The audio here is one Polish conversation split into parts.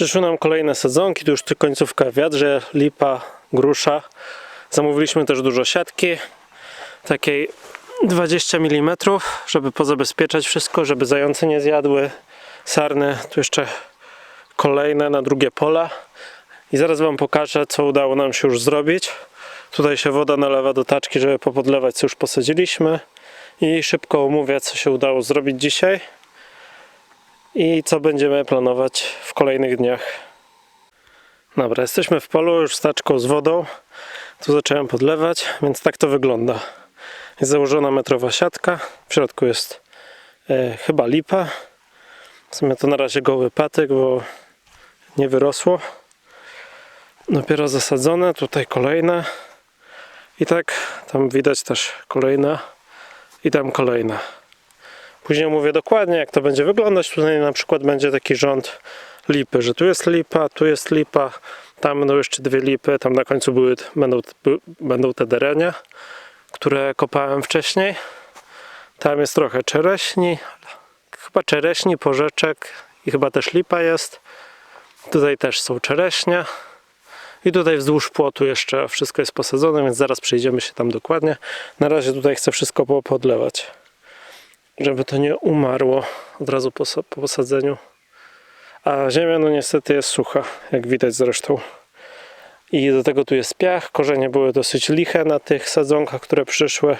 Przyszły nam kolejne sadzonki, tu już końcówka wiadrze, lipa, grusza. Zamówiliśmy też dużo siatki, takiej 20 mm, żeby pozabezpieczać wszystko, żeby zające nie zjadły, sarny, tu jeszcze kolejne na drugie pola. I zaraz Wam pokażę, co udało nam się już zrobić. Tutaj się woda nalewa do taczki, żeby popodlewać, co już posadziliśmy. I szybko omówię, co się udało zrobić dzisiaj i co będziemy planować w kolejnych dniach. Dobra, jesteśmy w polu już z taczką z wodą. Tu zacząłem podlewać, więc tak to wygląda. Jest założona metrowa siatka. W środku jest e, chyba lipa. W sumie to na razie goły patyk, bo nie wyrosło. Dopiero zasadzone, tutaj kolejne. I tak tam widać też kolejna i tam kolejna. Później mówię dokładnie, jak to będzie wyglądać. Tutaj na przykład będzie taki rząd lipy, że tu jest lipa, tu jest lipa, tam będą jeszcze dwie lipy, tam na końcu były, będą, będą te derenia, które kopałem wcześniej. Tam jest trochę czereśni, chyba czereśni, porzeczek i chyba też lipa jest. Tutaj też są czereśnie. I tutaj wzdłuż płotu jeszcze wszystko jest posadzone, więc zaraz przejdziemy się tam dokładnie. Na razie tutaj chcę wszystko po- podlewać, żeby to nie umarło od razu po, sa- po posadzeniu. A ziemia no niestety jest sucha, jak widać zresztą. I do tego tu jest piach, korzenie były dosyć liche na tych sadzonkach, które przyszły,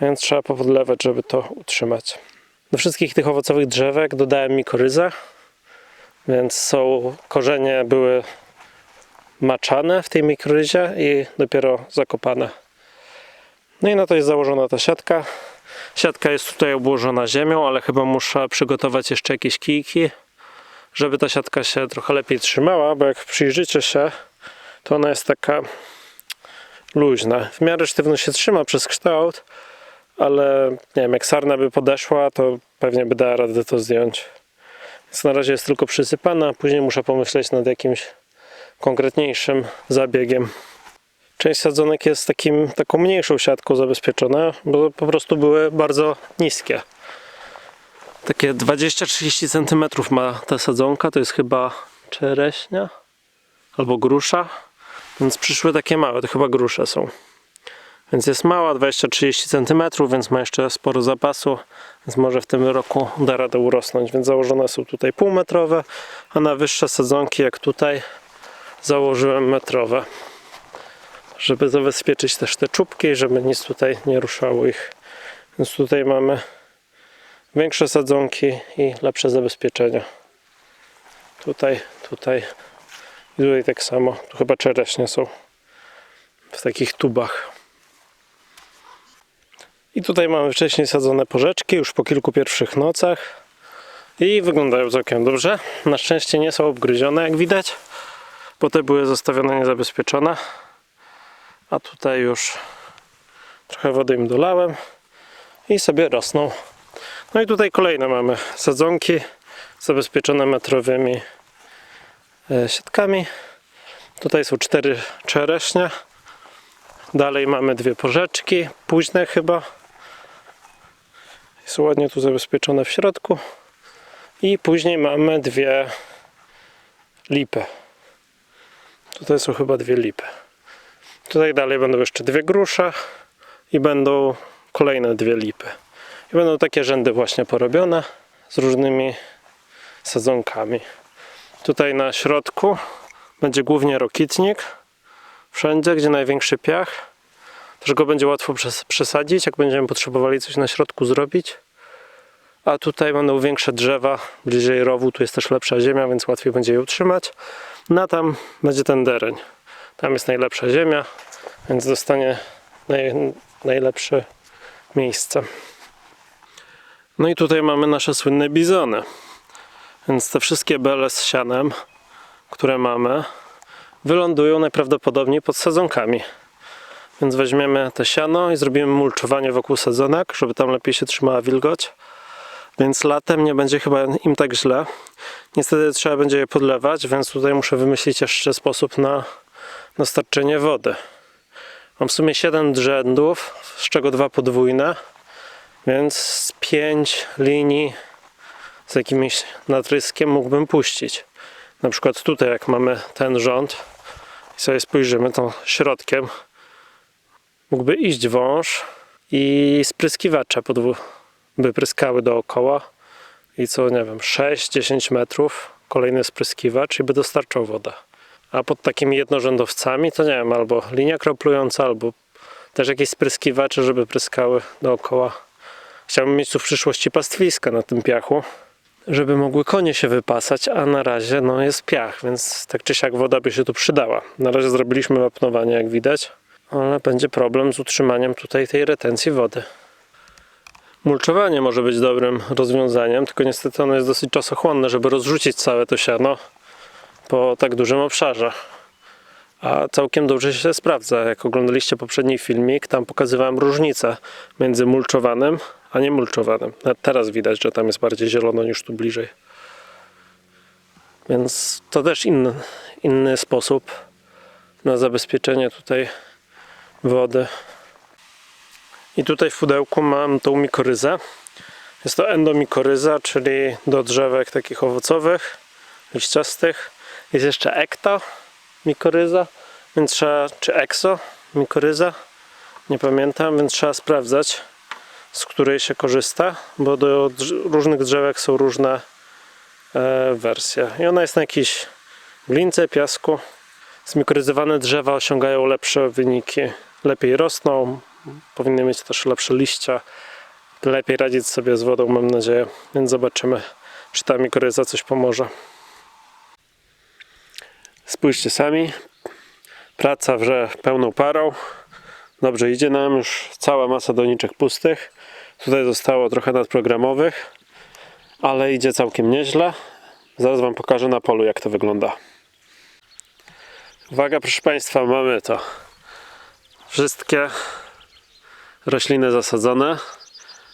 więc trzeba popodlewać, żeby to utrzymać. Do wszystkich tych owocowych drzewek dodałem mikoryzę, więc są korzenie były maczane w tej mikroryzie i dopiero zakopane. No i na to jest założona ta siatka. Siatka jest tutaj obłożona ziemią, ale chyba muszę przygotować jeszcze jakieś kijki, żeby ta siatka się trochę lepiej trzymała, bo jak przyjrzycie się, to ona jest taka luźna. W miarę sztywno się trzyma przez kształt, ale nie wiem, jak sarna by podeszła, to pewnie by dała radę to zdjąć. Więc na razie jest tylko przysypana, później muszę pomyśleć nad jakimś konkretniejszym zabiegiem. Część sadzonek jest takim, taką mniejszą siatką zabezpieczona, bo po prostu były bardzo niskie. Takie 20-30 cm ma ta sadzonka, to jest chyba czereśnia albo grusza, więc przyszły takie małe, to chyba grusze są. Więc jest mała, 20-30 cm, więc ma jeszcze sporo zapasu, więc może w tym roku da radę urosnąć. Więc założone są tutaj półmetrowe, a na wyższe sadzonki jak tutaj założyłem metrowe, żeby zabezpieczyć też te czubki, żeby nic tutaj nie ruszało ich. Więc tutaj mamy większe sadzonki i lepsze zabezpieczenia. Tutaj, tutaj i tutaj tak samo. Tu chyba czereśnie są w takich tubach. I tutaj mamy wcześniej sadzone porzeczki już po kilku pierwszych nocach i wyglądają całkiem dobrze. Na szczęście nie są obgryzione jak widać bo te były zostawione niezabezpieczone a tutaj już trochę wody im dolałem i sobie rosną. No i tutaj kolejne mamy sadzonki zabezpieczone metrowymi e, siatkami. Tutaj są cztery czereśnie. Dalej mamy dwie porzeczki późne chyba. Są ładnie tu zabezpieczone w środku. I później mamy dwie lipy. Tutaj są chyba dwie lipy. Tutaj dalej będą jeszcze dwie grusze i będą kolejne dwie lipy. I będą takie rzędy właśnie porobione z różnymi sadzonkami. Tutaj na środku będzie głównie rokitnik. Wszędzie, gdzie największy piach. Też go będzie łatwo przes- przesadzić, jak będziemy potrzebowali coś na środku zrobić. A tutaj będą większe drzewa, bliżej rowu, tu jest też lepsza ziemia, więc łatwiej będzie je utrzymać. No a tam będzie ten dereń. Tam jest najlepsza ziemia, więc dostanie naj, najlepsze miejsce. No i tutaj mamy nasze słynne bizony. Więc te wszystkie bele z sianem, które mamy, wylądują najprawdopodobniej pod sadzonkami. Więc weźmiemy te siano i zrobimy mulczowanie wokół sadzonek, żeby tam lepiej się trzymała wilgoć. Więc latem nie będzie chyba im tak źle. Niestety trzeba będzie je podlewać, więc tutaj muszę wymyślić jeszcze sposób na dostarczenie wody. Mam w sumie 7 rzędów, z czego dwa podwójne, więc z 5 linii z jakimś natryskiem mógłbym puścić. Na przykład tutaj, jak mamy ten rząd i sobie spojrzymy, to środkiem mógłby iść wąż i spryskiwacze podwó- by pryskały dookoła i co, nie wiem, 6-10 metrów kolejny spryskiwacz i by dostarczał wodę. A pod takimi jednorzędowcami to nie wiem, albo linia kroplująca, albo też jakieś spryskiwacze, żeby pryskały dookoła. Chciałbym mieć tu w przyszłości pastwiska na tym piachu, żeby mogły konie się wypasać, a na razie no, jest piach, więc tak czy siak woda by się tu przydała. Na razie zrobiliśmy wapnowanie, jak widać, ale będzie problem z utrzymaniem tutaj tej retencji wody. Mulczowanie może być dobrym rozwiązaniem, tylko niestety ono jest dosyć czasochłonne, żeby rozrzucić całe to siano po tak dużym obszarze. A całkiem dobrze się sprawdza. Jak oglądaliście poprzedni filmik, tam pokazywałem różnicę między mulczowanym a niemulczowanym. Nawet teraz widać, że tam jest bardziej zielono niż tu bliżej. Więc to też inny, inny sposób na zabezpieczenie tutaj wody. I tutaj w pudełku mam tą mikoryzę. Jest to endomikoryza, czyli do drzewek takich owocowych, liściastych. Jest jeszcze ekto mikoryza, więc trzeba, czy exo mikoryza, nie pamiętam, więc trzeba sprawdzać, z której się korzysta, bo do różnych drzewek są różne e, wersje. I ona jest na jakiejś glince, piasku. Zmikoryzowane drzewa osiągają lepsze wyniki, lepiej rosną, powinny mieć też lepsze liścia, lepiej radzić sobie z wodą, mam nadzieję. Więc zobaczymy, czy ta mikoryza coś pomoże. Spójrzcie sami, praca wrze pełną parą. Dobrze idzie nam już cała masa doniczek pustych. Tutaj zostało trochę nadprogramowych, ale idzie całkiem nieźle. Zaraz Wam pokażę na polu, jak to wygląda. Uwaga, proszę Państwa, mamy to. Wszystkie rośliny zasadzone.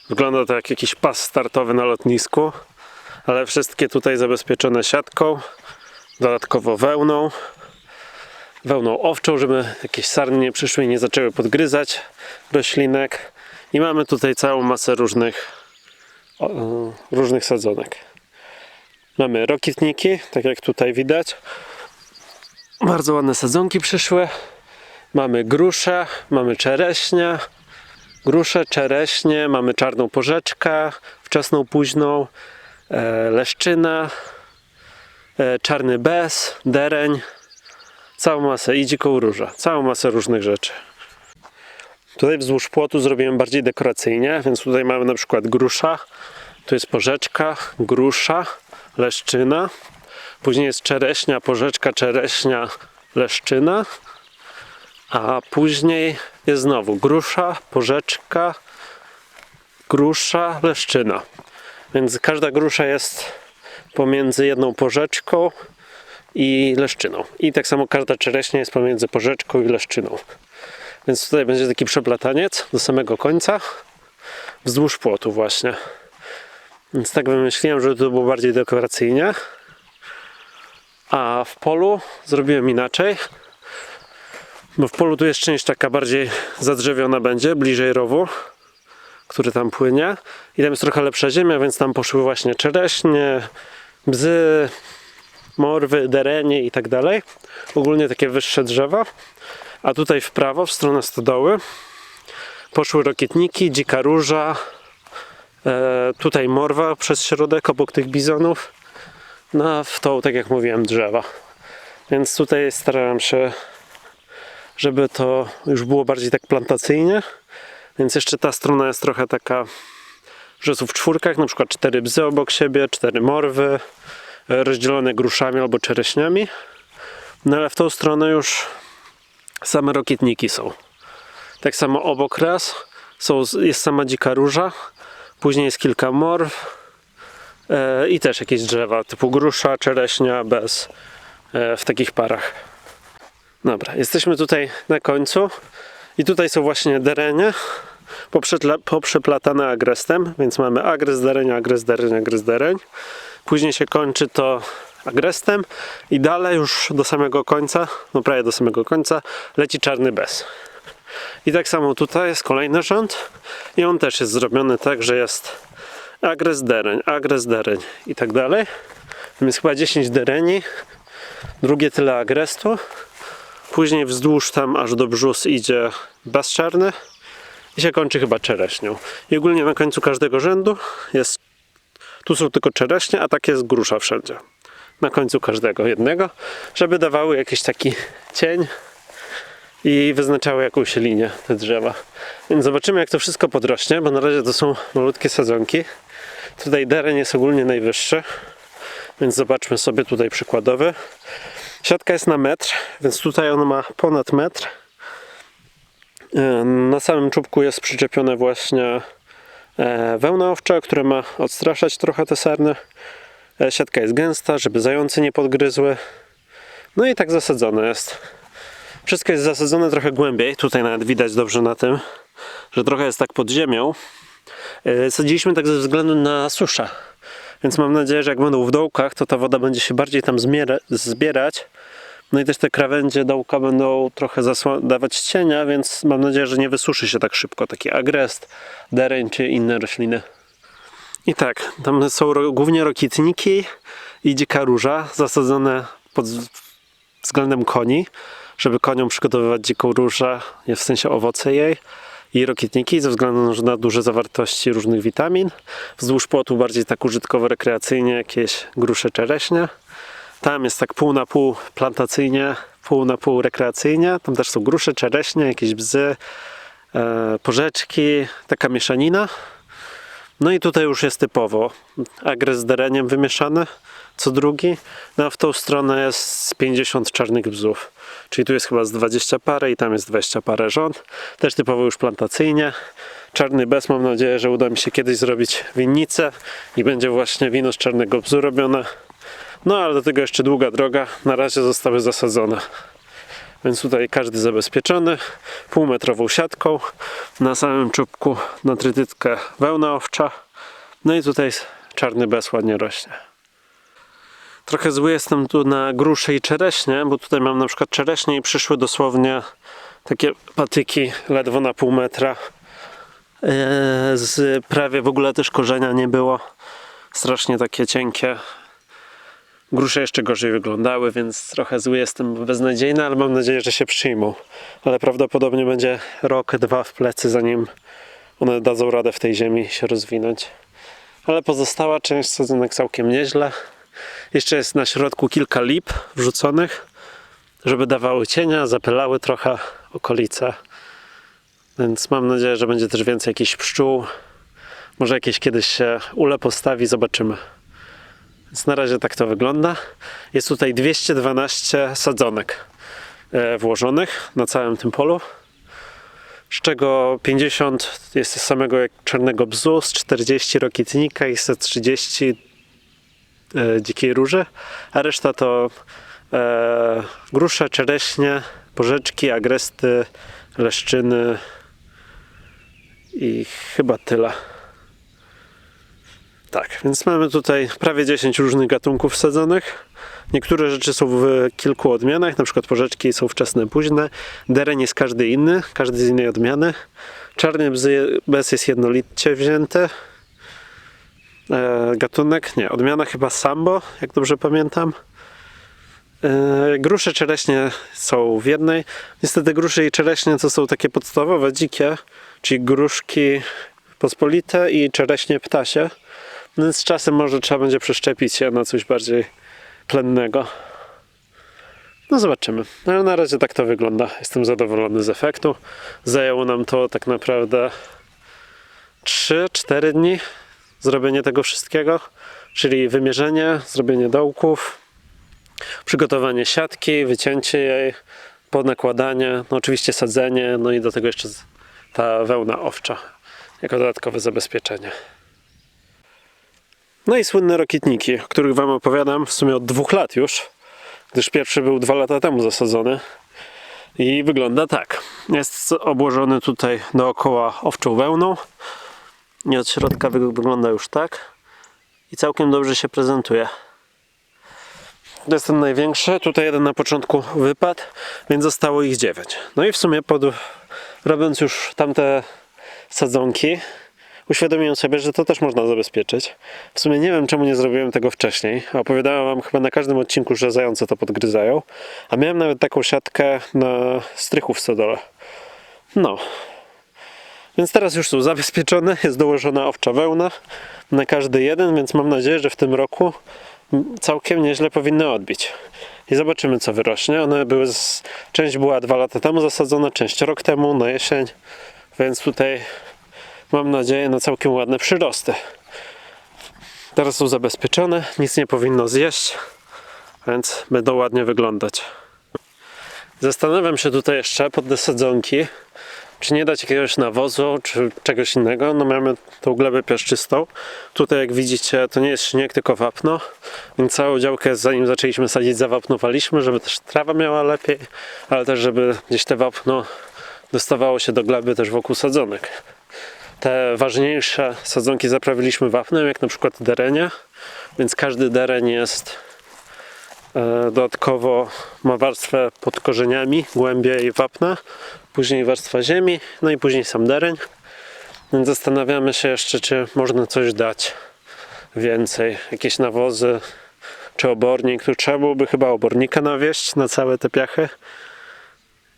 Wygląda to jak jakiś pas startowy na lotnisku, ale wszystkie tutaj zabezpieczone siatką, dodatkowo wełną wełną owczą, żeby jakieś sarny nie przyszły i nie zaczęły podgryzać roślinek. I mamy tutaj całą masę różnych, o, różnych sadzonek. Mamy rokitniki, tak jak tutaj widać. Bardzo ładne sadzonki przyszły. Mamy grusze, mamy czereśnie, grusze, czereśnie, mamy czarną porzeczkę, wczesną, późną, e, leszczynę, e, czarny bez, dereń, całą masę i dziką różę, całą masę różnych rzeczy. Tutaj wzdłuż płotu zrobiłem bardziej dekoracyjnie, więc tutaj mamy na przykład grusza, tu jest porzeczka, grusza, leszczyna, później jest czereśnia, porzeczka, czereśnia, leszczyna, a później jest znowu grusza, porzeczka, grusza, leszczyna. Więc każda grusza jest pomiędzy jedną porzeczką i leszczyną. I tak samo każda czereśnia jest pomiędzy porzeczką i leszczyną. Więc tutaj będzie taki przeplataniec do samego końca wzdłuż płotu właśnie. Więc tak wymyśliłem, żeby to było bardziej dekoracyjnie. A w polu zrobiłem inaczej. Bo w polu tu jest część taka bardziej zadrzewiona będzie, bliżej rowu, który tam płynie. I tam jest trochę lepsza ziemia, więc tam poszły właśnie czereśnie, bzy, morwy, derenie i tak dalej. Ogólnie takie wyższe drzewa. A tutaj w prawo, w stronę stodoły, poszły rokietniki, dzika róża, e, tutaj morwa przez środek obok tych bizonów. No, a w tą, tak jak mówiłem, drzewa. Więc tutaj starałem się, żeby to już było bardziej tak plantacyjnie. Więc jeszcze ta strona jest trochę taka, że są w czwórkach, na przykład cztery bzy obok siebie, cztery morwy, e, rozdzielone gruszami albo czereśniami. No ale w tą stronę już same rokietniki są. Tak samo obok raz są, jest sama dzika róża, później jest kilka morw e, i też jakieś drzewa typu grusza, czereśnia, bez e, w takich parach. Dobra, jesteśmy tutaj na końcu i tutaj są właśnie derenie poprzeplatane agrestem, więc mamy agres, dereń, agres, dereń, agres, dereń. Później się kończy to agrestem i dalej już do samego końca, no prawie do samego końca, leci czarny bez. I tak samo tutaj jest kolejny rząd i on też jest zrobiony tak, że jest agres dereń, agres dereń i tak dalej. Tam jest chyba 10 dereni drugie tyle agrestu. Później wzdłuż tam aż do brzus idzie bezczarny i się kończy chyba czereśnią. I ogólnie na końcu każdego rzędu jest, tu są tylko czereśnie, a tak jest grusza wszędzie. Na końcu każdego jednego, żeby dawały jakiś taki cień i wyznaczały jakąś linię te drzewa. Więc zobaczymy jak to wszystko podrośnie, bo na razie to są malutkie sadzonki. Tutaj deren jest ogólnie najwyższy, więc zobaczmy sobie tutaj przykładowy. Siatka jest na metr, więc tutaj on ma ponad metr. E, Na samym czubku jest przyczepione właśnie e, wełna owcza, która ma odstraszać trochę te sarny. E, Siatka jest gęsta, żeby zające nie podgryzły. No i tak zasadzone jest. Wszystko jest zasadzone trochę głębiej. Tutaj nawet widać dobrze na tym, że trochę jest tak pod ziemią. Sadziliśmy tak ze względu na suszę. Więc mam nadzieję, że jak będą w dołkach, to ta woda będzie się bardziej tam zbierać. No i też te krawędzie dołka będą trochę dawać cienia, więc mam nadzieję, że nie wysuszy się tak szybko taki agrest, dereń czy inne rośliny. I tak, tam są ro- głównie rokitniki i dzika róża zasadzone pod względem koni, żeby koniom przygotowywać dziką różę, w sensie owoce jej i rokitniki ze względu na duże zawartości różnych witamin. Wzdłuż płotu bardziej tak użytkowo rekreacyjnie jakieś grusze czereśnie. Tam jest tak pół na pół plantacyjnie, pół na pół rekreacyjnie. Tam też są grusze, czereśnie, jakieś bzy, e, porzeczki, taka mieszanina. No i tutaj już jest typowo agres z dereniem wymieszany, co drugi. No a w tą stronę jest z 50 czarnych bzów. Czyli tu jest chyba z 20 parę i tam jest 20 parę rząd. Też typowo już plantacyjnie. Czarny bez mam nadzieję, że uda mi się kiedyś zrobić winnicę i będzie właśnie wino z czarnego bzu robione. No ale do tego jeszcze długa droga. Na razie zostały zasadzone. Więc tutaj każdy zabezpieczony półmetrową siatką. Na samym czubku na trytytkę wełna owcza. No i tutaj czarny bez ładnie rośnie. Trochę zły jestem tu na grusze i czereśnie, bo tutaj mam na przykład czereśnie i przyszły dosłownie takie patyki ledwo na pół metra. Eee, Z prawie w ogóle też korzenia nie było. Strasznie takie cienkie. Grusze jeszcze gorzej wyglądały, więc trochę zły jestem, beznadziejny, ale mam nadzieję, że się przyjmą. Ale prawdopodobnie będzie rok, dwa w plecy, zanim one dadzą radę w tej ziemi się rozwinąć. Ale pozostała część sadzonek całkiem nieźle. Jeszcze jest na środku kilka lip wrzuconych, żeby dawały cienia, zapylały trochę okolice. Więc mam nadzieję, że będzie też więcej jakichś pszczół. Może jakieś kiedyś się ule postawi, zobaczymy. Więc na razie tak to wygląda. Jest tutaj 212 sadzonek e, włożonych na całym tym polu. Z czego 50 jest z samego czarnego bzu, z 40 rokitnika i 130 e, dzikiej róży, a reszta to e, grusze, czereśnie, porzeczki, agresty, leszczyny i chyba tyle. Tak, więc mamy tutaj prawie 10 różnych gatunków sadzonych. Niektóre rzeczy są w kilku odmianach, na przykład porzeczki są wczesne, późne. Dereń jest każdy inny, każdy z innej odmiany. Czarny bez jest jednolicie wzięty. E, gatunek, nie, odmiana chyba sambo, jak dobrze pamiętam. E, grusze czereśnie są w jednej. Niestety grusze i czereśnie to są takie podstawowe, dzikie, czyli gruszki pospolite i czereśnie ptasie. No z czasem może trzeba będzie przeszczepić się na coś bardziej plennego. No zobaczymy. No, na razie tak to wygląda. Jestem zadowolony z efektu. Zajęło nam to tak naprawdę 3-4 dni zrobienie tego wszystkiego, czyli wymierzenie, zrobienie dołków, przygotowanie siatki, wycięcie jej, podnakładanie, no oczywiście sadzenie, no i do tego jeszcze ta wełna owcza jako dodatkowe zabezpieczenie. No i słynne rokitniki, o których Wam opowiadam w sumie od dwóch lat już, gdyż pierwszy był dwa lata temu zasadzony. I wygląda tak. Jest obłożony tutaj dookoła owczą wełną. I od środka wy- wygląda już tak. I całkiem dobrze się prezentuje. To jest ten największy. Tutaj jeden na początku wypadł, więc zostało ich dziewięć. No i w sumie pod, robiąc już tamte sadzonki, uświadomiłem sobie, że to też można zabezpieczyć. W sumie nie wiem, czemu nie zrobiłem tego wcześniej. Opowiadałem wam chyba na każdym odcinku, że zające to podgryzają. A miałem nawet taką siatkę na strychu w stodole. No. Więc teraz już są zabezpieczone, jest dołożona owcza wełna na każdy jeden, więc mam nadzieję, że w tym roku całkiem nieźle powinny odbić. I zobaczymy, co wyrośnie. One były, z... część była dwa lata temu zasadzona, część rok temu, na jesień, więc tutaj mam nadzieję na całkiem ładne przyrosty. Teraz są zabezpieczone, nic nie powinno zjeść, więc będą ładnie wyglądać. Zastanawiam się tutaj jeszcze pod te sadzonki, czy nie dać jakiegoś nawozu, czy czegoś innego. No mamy tą glebę piaszczystą. Tutaj jak widzicie to nie jest śnieg, tylko wapno. Więc całą działkę zanim zaczęliśmy sadzić zawapnowaliśmy, żeby też trawa miała lepiej, ale też żeby gdzieś te wapno dostawało się do gleby też wokół sadzonek. Te ważniejsze sadzonki zaprawiliśmy wapnem, jak na przykład derenia, więc każdy dereń jest e, dodatkowo ma warstwę pod korzeniami, głębiej wapna, później warstwa ziemi, no i później sam dereń. Więc zastanawiamy się jeszcze, czy można coś dać więcej, jakieś nawozy, czy obornik. Tu trzeba byłoby chyba obornika nawieść na całe te piachy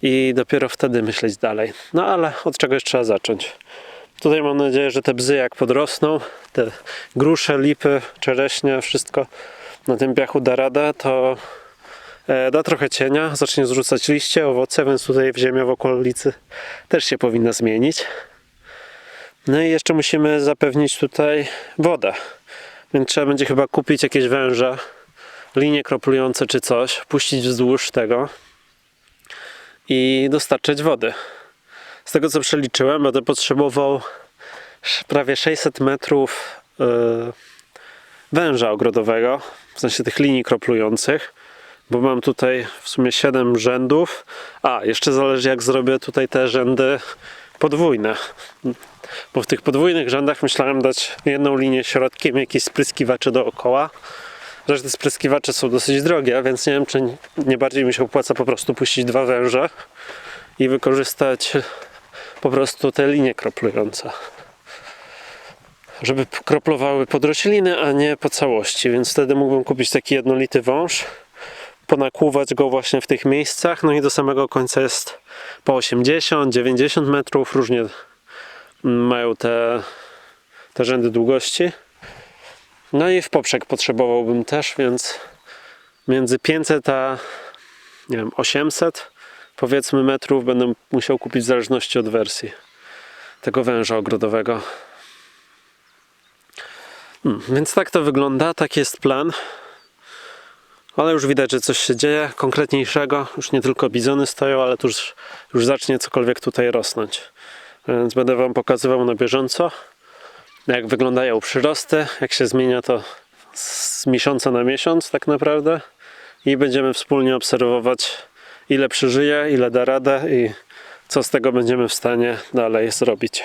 i dopiero wtedy myśleć dalej. No ale od czegoś trzeba zacząć. Tutaj mam nadzieję, że te bzy jak podrosną, te grusze, lipy, czereśnie, wszystko na tym piachu da radę, to e, da trochę cienia, zacznie zrzucać liście, owoce, więc tutaj w ziemia w okolicy też się powinna zmienić. No i jeszcze musimy zapewnić tutaj wodę. Więc trzeba będzie chyba kupić jakieś węże, linie kroplujące czy coś, puścić wzdłuż tego i dostarczać wody. Z tego co przeliczyłem, będę potrzebował prawie 600 metrów yy, węża ogrodowego, w sensie tych linii kroplujących, bo mam tutaj w sumie 7 rzędów. A, jeszcze zależy jak zrobię tutaj te rzędy podwójne. Bo w tych podwójnych rzędach myślałem dać jedną linię środkiem, jakieś spryskiwacze dookoła. Zresztą te spryskiwacze są dosyć drogie, więc nie wiem, czy nie bardziej mi się opłaca po prostu puścić dwa węże i wykorzystać po prostu te linie kroplujące. Żeby kroplowały pod rośliny, a nie po całości, więc wtedy mógłbym kupić taki jednolity wąż, ponakłuwać go właśnie w tych miejscach, no i do samego końca jest po 80, 90 metrów, różnie mm, mają te, te rzędy długości. No i w poprzek potrzebowałbym też, więc między 500 a nie wiem, 800 powiedzmy metrów będę musiał kupić w zależności od wersji tego węża ogrodowego. Hmm, więc tak to wygląda, taki jest plan. Ale już widać, że coś się dzieje konkretniejszego. Już nie tylko bizony stoją, ale tu już, już zacznie cokolwiek tutaj rosnąć. Więc będę Wam pokazywał na bieżąco, jak wyglądają przyrosty, jak się zmienia to z miesiąca na miesiąc tak naprawdę. I będziemy wspólnie obserwować, ile przeżyje, ile da radę i co z tego będziemy w stanie dalej zrobić.